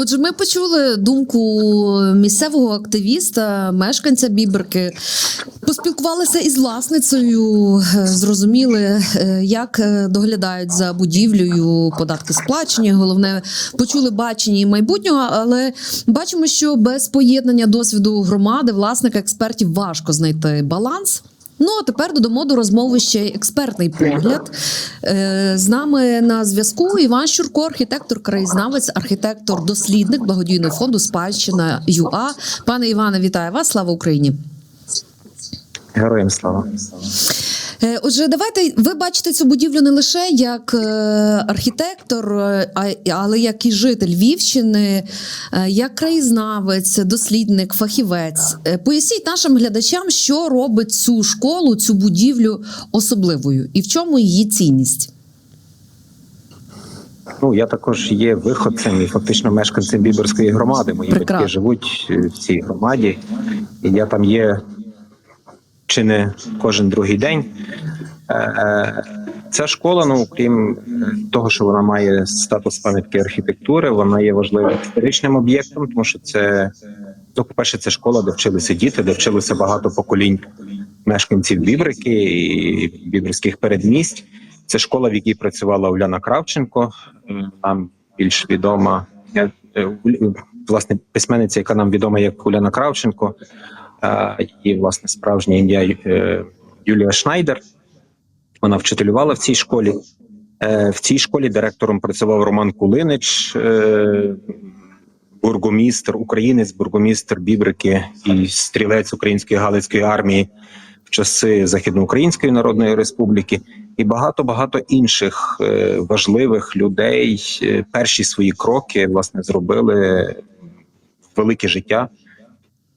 Отже, ми почули думку місцевого активіста, мешканця Біберки. Поспілкувалися із власницею, е, зрозуміли, е, як е, доглядають за будівлею, податки сплачені. Головне, почули бачення майбутнього, але бачимо, що без поєднання досвіду громади, власника експертів важко знайти баланс. Ну а тепер додамо до розмови ще експертний погляд. Е, З нами на зв'язку Іван Щурко, архітектор, краєзнавець, архітектор, дослідник благодійного фонду Спадщина ЮА. Пане Іване, вітаю вас! Слава Україні! Героям слава. Е, Отже, давайте ви бачите цю будівлю не лише як е, архітектор, е, але як і житель Львівщини, як краєзнавець, дослідник, фахівець. Поясніть нашим глядачам, що робить цю школу, цю будівлю особливою, і в чому її цінність. Ну я також є виходцем і фактично мешканцем Біберської громади. Мої Прекрасно. батьки живуть в цій громаді, і я там є чи не кожен другий день. Е, е, Ця школа, ну крім е, того, що вона має статус пам'ятки архітектури, вона є важливим історичним об'єктом, тому що це ну, по-перше, це школа, де вчилися діти, де вчилося багато поколінь мешканців Бібрики і біберських передмість. Це школа, в якій працювала Уляна Кравченко. Нам більш відома власне письменниця, яка нам відома як Уляна Кравченко. Е, Її власне справжнє ім'я е, Юлія Шнайдер. Вона вчителювала в цій школі. Е, В цій школі директором працював Роман Кулинич, е, бургомістр, українець, бургомістр Бібрики і стрілець української галицької армії в часи Західноукраїнської Народної Республіки, і багато багато інших е, важливих людей. е, Перші свої кроки власне зробили велике життя е,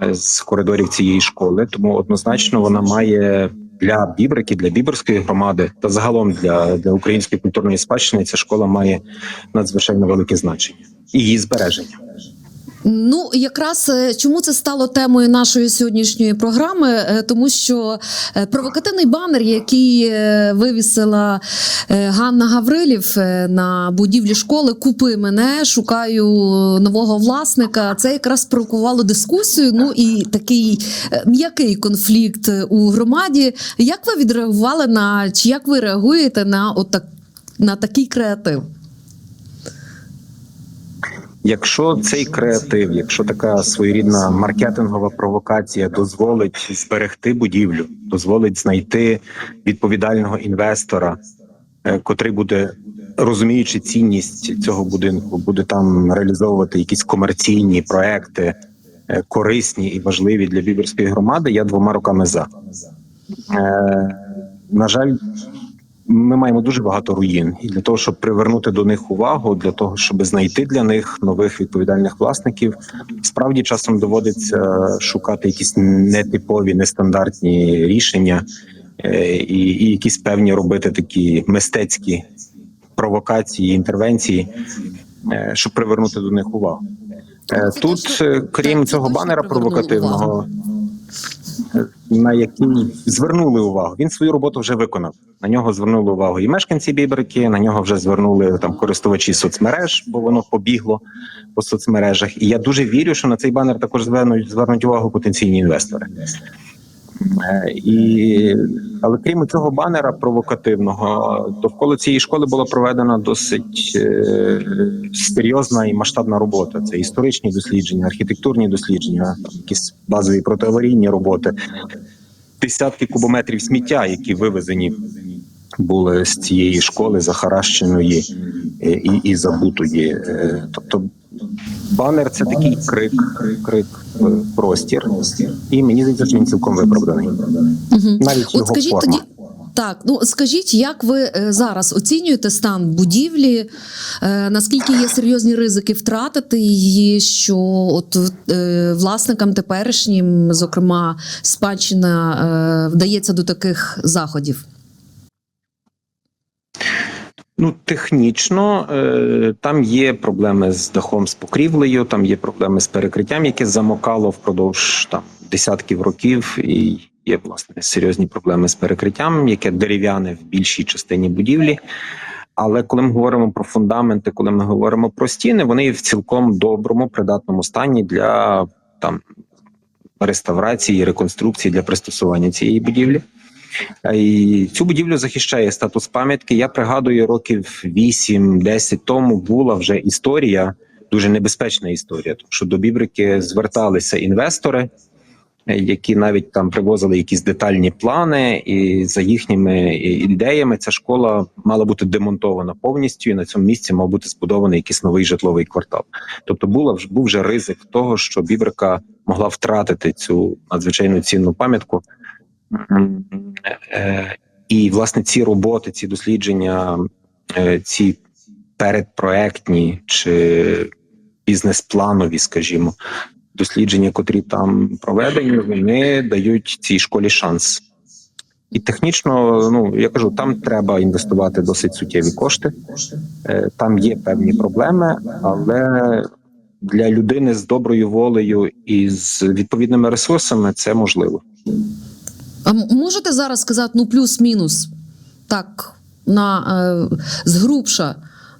з коридорів цієї школи. Тому однозначно вона має для Бібрики, для Біберської громади та загалом для, для української культурної спадщини ця школа має надзвичайно велике значення і її збереження. Ну, якраз е, чому це стало темою нашої сьогоднішньої програми? Е, Тому що е, провокативний банер, який вивісила Ганна Гаврилів на будівлі школи Купи мене, шукаю нового власника. Це якраз спровокувало дискусію. Ну і такий м'який конфлікт у громаді. Як ви відреагували на чи як ви реагуєте на отак на такий креатив? Якщо цей креатив, якщо така своєрідна маркетингова провокація дозволить зберегти будівлю, дозволить знайти відповідального інвестора, е, котрий буде розуміючи цінність цього будинку, буде там реалізовувати якісь комерційні проекти, е, корисні і важливі для біберської громади, я двома руками за. Е, на жаль, ми маємо дуже багато руїн, і для того, щоб привернути до них увагу, для того, щоб знайти для них нових відповідальних власників, справді часом доводиться шукати якісь нетипові, нестандартні рішення е, і, і якісь певні робити такі мистецькі провокації, інтервенції, е, щоб привернути до них увагу. Е, Тут, крім цього банера провокативного, на який звернули увагу. Він свою роботу вже виконав. На нього звернули увагу і мешканці Біберки. На нього вже звернули там користувачі соцмереж, бо воно побігло по соцмережах. І я дуже вірю, що на цей банер також звернуть звернуть увагу потенційні інвестори. Е, І але крім цього банера провокативного, довкола цієї школи була проведена досить е, серйозна і масштабна робота. Це історичні дослідження, архітектурні дослідження, якісь базові протиаварійні роботи, десятки кубометрів сміття, які вивезені були з цієї школи, захаращеної е, і, і забутої. Е, Тобто банер це такий крик, крик простір, і мені здається, що він цілком виправданий. Мгм. Навіть От його скажіть форма. тоді. Так, ну скажіть, як ви е, зараз оцінюєте стан будівлі? Е, наскільки є серйозні ризики втратити її? Що от е, власникам теперішнім, зокрема, спадщина е, вдається до таких заходів? Ну, технічно е, там є проблеми з дахом з покрівлею, там є проблеми з перекриттям, яке замокало впродовж там десятків років, і є власне серйозні проблеми з перекриттям, яке дерев'яне в більшій частині будівлі. Але коли ми говоримо про фундаменти, коли ми говоримо про стіни, вони в цілком доброму, придатному стані для там реставрації, реконструкції для пристосування цієї будівлі. І цю будівлю захищає статус пам'ятки. Я пригадую, років 8-10 тому була вже історія, дуже небезпечна історія, тому що до Бібрики зверталися інвестори, які навіть там привозили якісь детальні плани, і за їхніми ідеями ця школа мала бути демонтована повністю, і на цьому місці мав бути збудований якийсь новий житловий квартал. Тобто була був вже ризик того, що Бібрика могла втратити цю надзвичайно цінну пам'ятку. М, е, І власне ці роботи, ці дослідження, е, ці передпроектні чи бізнес-планові, скажімо, дослідження, котрі там проведені, вони дають цій школі шанс. І технічно, ну я кажу, там треба інвестувати досить суттєві кошти. Е, Там є певні проблеми, але для людини з доброю волею і з відповідними ресурсами це можливо. Можете зараз сказати, ну плюс-мінус, так, на е, згрубша,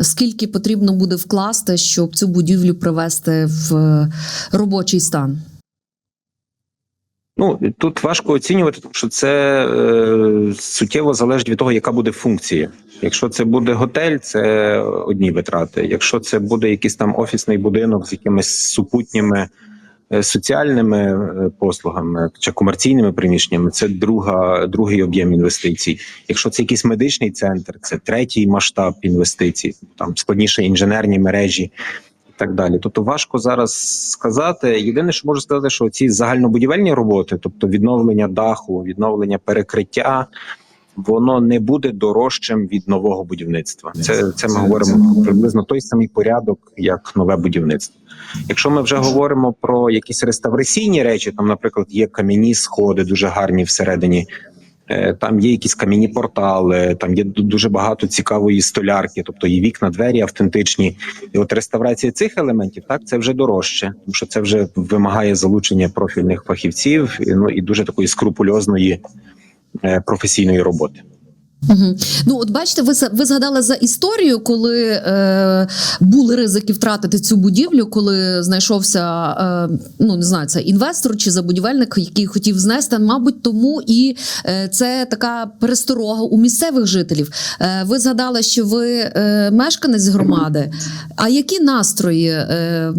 скільки потрібно буде вкласти, щоб цю будівлю привести в е, робочий стан? Ну тут важко оцінювати, тому що це е, суттєво залежить від того, яка буде функція. Якщо це буде готель, це одні витрати. Якщо це буде якийсь там офісний будинок з якимись супутніми соціальними е, послугами чи комерційними приміщеннями, це друга, другий об'єм інвестицій. Якщо це якийсь медичний центр, це третій масштаб інвестицій, там складніше інженерні мережі і так далі. Тобто важко зараз сказати. Єдине, що можу сказати, що ці загальнобудівельні роботи, тобто відновлення даху, відновлення перекриття. Воно не буде дорожчим від нового будівництва. Це це ми говоримо про приблизно той самий порядок, як нове будівництво. Якщо ми вже говоримо про якісь реставраційні речі, там, наприклад, є кам'яні сходи, дуже гарні всередині. е, Там є якісь кам'яні портали, там є дуже багато цікавої столярки, тобто є вікна, двері автентичні. І от реставрація цих елементів, так це вже дорожче, тому що це вже вимагає залучення профільних фахівців, і, ну і дуже такої скрупульозної професійної роботи. Угу. Ну, от бачите, ви, ви згадали за історію, коли е, були ризики втратити цю будівлю, коли знайшовся е, ну не знаю, це інвестор чи забудівельник, який хотів знести. Мабуть, тому і е, це така пересторога у місцевих жителів. Е, ви згадали, що ви е, мешканець громади. А які настрої? Е,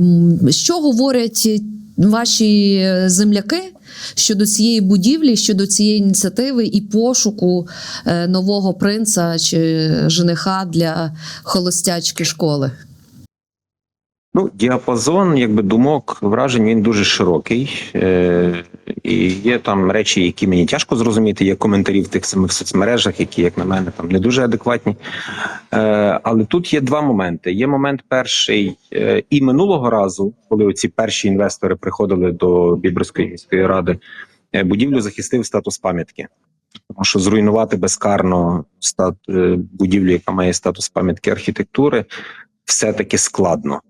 що говорять ваші земляки? щодо цієї будівлі, щодо цієї ініціативи і пошуку е, нового принца чи жениха для холостячки школи. Ну, діапазон, якби думок, вражень він дуже широкий. Е, і є там речі, які мені тяжко зрозуміти. Є коментарі в тих самих соцмережах, які, як на мене, там не дуже адекватні. Е, але тут є два моменти. Є момент перший е, і минулого разу, коли оці перші інвестори приходили до Біберської міської ради, е, будівлю захистив статус пам'ятки. Тому що зруйнувати безкарно стат, е, будівлю, яка має статус пам'ятки архітектури, все-таки складно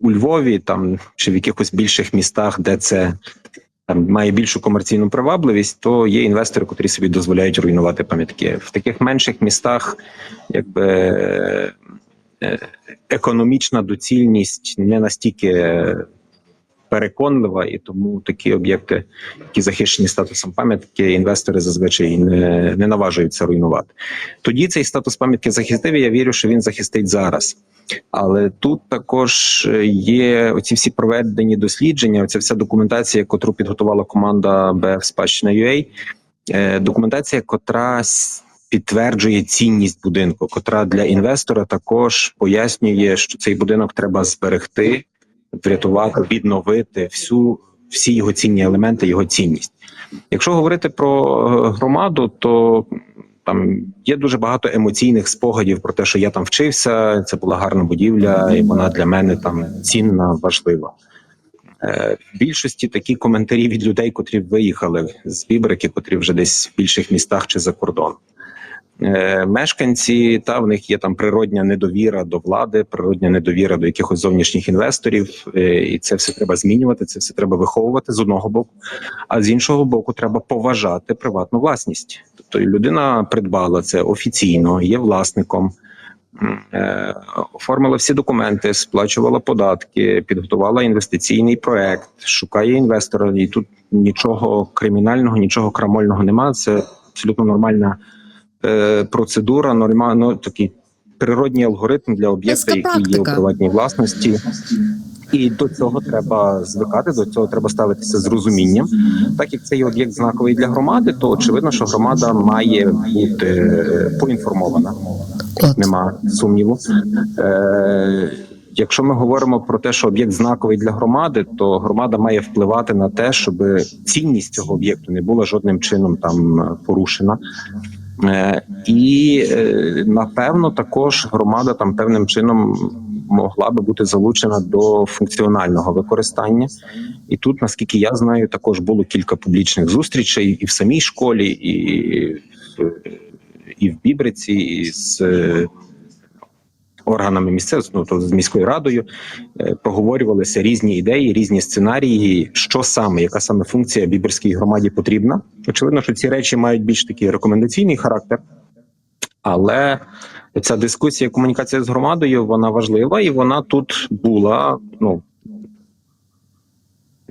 у Львові там чи в якихось більших містах, де це там має більшу комерційну привабливість, то є інвестори, котрі собі дозволяють руйнувати пам'ятки. В таких менших містах, якби е, економічна доцільність не настільки переконлива, і тому такі об'єкти, які захищені статусом пам'ятки, інвестори зазвичай не, не наважуються руйнувати. Тоді цей статус пам'ятки захистив. і Я вірю, що він захистить зараз. Але тут також е, є оці всі проведені дослідження. Оця вся документація, яку підготувала команда БФ Спадщина UA, е, документація, котра підтверджує цінність будинку, котра для інвестора також пояснює, що цей будинок треба зберегти, врятувати, відновити всю всі його цінні елементи, його цінність. Якщо говорити про е, громаду, то там є дуже багато емоційних спогадів про те, що я там вчився. Це була гарна будівля, і вона для мене там цінна, важлива. Е, В більшості такі коментарі від людей, котрі виїхали з Бібрики, котрі вже десь в більших містах чи за кордон. Е, мешканці та в них є там природня недовіра до влади, природня недовіра до якихось зовнішніх інвесторів, е, і це все треба змінювати. Це все треба виховувати з одного боку. А з іншого боку, треба поважати приватну власність. Тобто людина придбала це офіційно, є власником. е, Оформила всі документи, сплачувала податки, підготувала інвестиційний проект, шукає інвестора, і тут нічого кримінального, нічого крамольного немає. Це абсолютно нормальна е, процедура, нормально такий природній алгоритм для об'єкта, який є у приватній власності. І до цього треба звикати, до цього треба ставитися з розумінням. Так як це є об'єкт знаковий для громади, то очевидно, що громада має бути е, поінформована. От. Нема сумніву. Е, якщо ми говоримо про те, що об'єкт знаковий для громади, то громада має впливати на те, щоб цінність цього об'єкту не була жодним чином там е, порушена. Е, і е, напевно також громада там певним чином могла би бути залучена до функціонального використання. І тут, наскільки я знаю, також було кілька публічних зустрічей і в самій школі, і, і в Бібриці, і з е, органами місцевого, ну, тобто з міською радою, е, проговорювалися різні ідеї, різні сценарії, що саме, яка саме функція біберській громаді потрібна. Очевидно, що ці речі мають більш такий рекомендаційний характер, але ця дискусія, комунікація з громадою, вона важлива, і вона тут була. Ну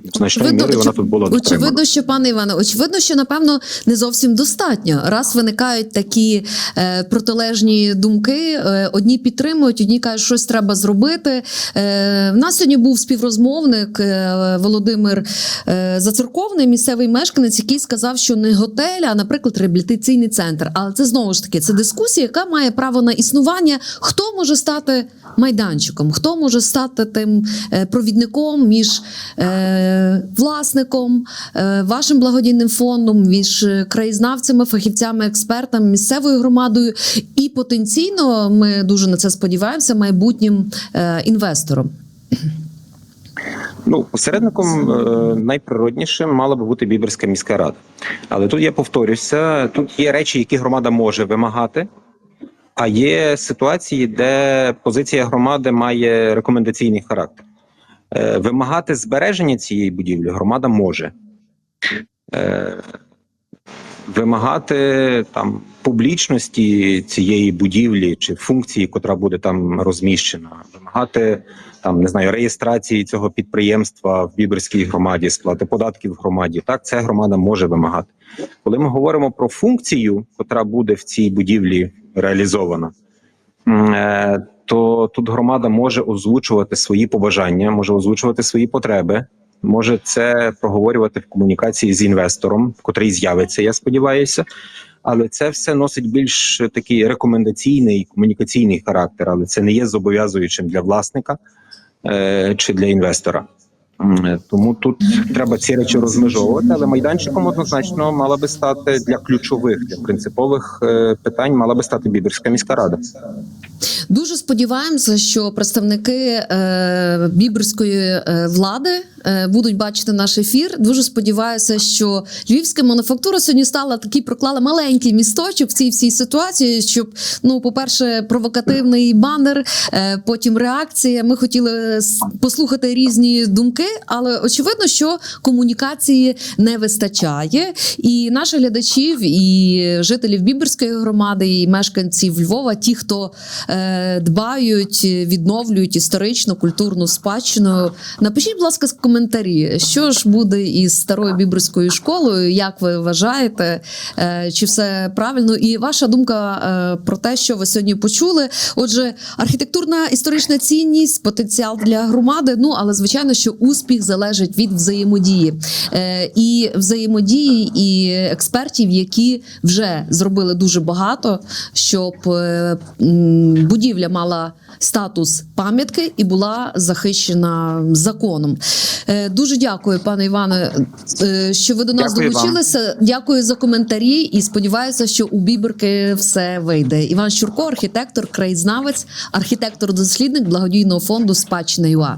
значною Очевидно, вона тут була дотримана. Очевидно, що пане Іване, очевидно, що напевно не зовсім достатньо. Раз виникають такі е, протилежні думки, е, одні підтримують, одні кажуть, щось треба зробити. Е, в нас сьогодні був співрозмовник е, Володимир е, Зацерковний, місцевий мешканець, який сказав, що не готель, а, наприклад, реабілітаційний центр. Але це знову ж таки це дискусія, яка має право на існування. Хто може стати майданчиком? Хто може стати тим е, провідником між е, власником, е, вашим благодійним фондом, між краєзнавцями, фахівцями, експертами, місцевою громадою і потенційно ми дуже на це сподіваємося, майбутнім е, інвестором. Ну, посередником е, найприроднішим мала би бути Біберська міська рада. Але тут я повторюся: тут є речі, які громада може вимагати, а є ситуації, де позиція громади має рекомендаційний характер. Е, Вимагати збереження цієї будівлі громада може. Е, Вимагати там публічності цієї будівлі чи функції, котра буде там розміщена, вимагати там не знаю реєстрації цього підприємства в Біберській громаді, сплати податків в громаді. Так, це громада може вимагати. Коли ми говоримо про функцію, котра буде в цій будівлі реалізована, тут громада може озвучувати свої побажання, може озвучувати свої потреби. Може це проговорювати в комунікації з інвестором, котрий з'явиться, я сподіваюся. Але це все носить більш такий рекомендаційний комунікаційний характер, але це не є зобов'язуючим для власника е, чи для інвестора. Е, Тому тут треба ці речі розмежовувати, але майданчиком однозначно мала би стати для ключових, для принципових е, питань, мала би стати Біберська міська рада. Дуже сподіваємося, що представники е, біберської е, влади е, будуть бачити наш ефір. Дуже сподіваюся, що львівська мануфактура сьогодні стала такий, проклала маленький місточок в цій всій ситуації. Щоб ну, по-перше, провокативний банер, е, потім реакція. Ми хотіли послухати різні думки, але очевидно, що комунікації не вистачає. І наших глядачів, і жителів Біберської громади, і мешканців Львова, ті, хто е, дбають, відновлюють історичну культурну спадщину. Напишіть, будь ласка, коментарі, що ж буде із старою біберською школою, як ви вважаєте, е, чи все правильно? І ваша думка е, про те, що ви сьогодні почули. Отже, архітектурна історична цінність, потенціал для громади. Ну але звичайно, що успіх залежить від взаємодії е, і взаємодії і експертів, які вже зробили дуже багато, щоб е, будівля мала статус пам'ятки і була захищена законом. Е, Дуже дякую, пане Іване, що ви до нас Дякую вам. долучилися. Дякую за коментарі і сподіваюся, що у Біберки все вийде. Іван Щурко, архітектор, краєзнавець, архітектор-дослідник благодійного фонду Спадщина ЮА.